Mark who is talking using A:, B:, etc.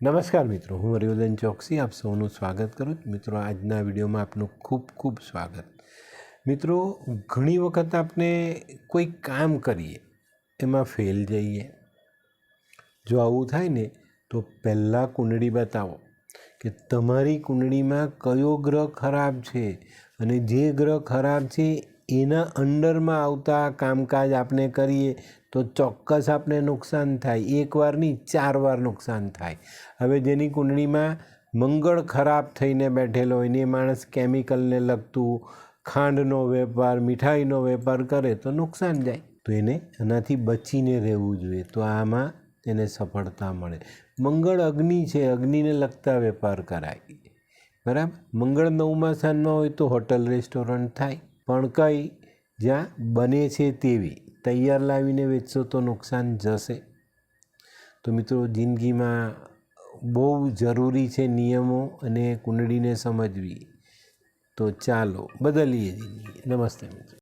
A: નમસ્કાર મિત્રો, હું હરિવર્ધન ચોકસી, આપ સૌનું સ્વાગત કરું છું. મિત્રો, આજના વિડીયોમાં આપનું ખૂબ ખૂબ સ્વાગત. મિત્રો, ઘણી વખત આપણે કોઈ કામ કરીએ, એમાં ફેલ જઈએ. જો આવું થાય ને, તો પહેલાં કુંડળી બતાવો કે તમારી કુંડળીમાં કયો ગ્રહ ખરાબ છે અને જે ગ્રહ ખરાબ છે એના અંડરમાં આવતા કામકાજ આપણે કરીએ તો ચોક્કસ આપણે નુકસાન થાય. એકવાર નહીં ચાર વાર નુકસાન થાય. હવે જેની કુંડળીમાં મંગળ ખરાબ થઈને બેઠેલો હોય ને માણસ કેમિકલને લગતું ખાંડનો વેપાર, મીઠાઈનો વેપાર કરે તો નુકસાન જાય. તો એને એનાથી બચીને રહેવું જોઈએ. તો આમાં તેને સફળતા મળે. મંગળ અગ્નિ છે. અગ્નિને લગતા વેપાર કરાય. બરાબર? મંગળ નવમા સ્થાનમાં હોય તો હોટલ, રેસ્ટોરન્ટ થાય. પણ કઈ જ્યાં બને છે તેવી તૈયાર લાવીને વેચશો તો નુકસાન જશે. તો મિત્રો, જિંદગીમાં બહુ જરૂરી છે નિયમો અને કુંડળીને સમજવી. તો ચાલો, બદલીએ જિંદગી. નમસ્તે મિત્રો.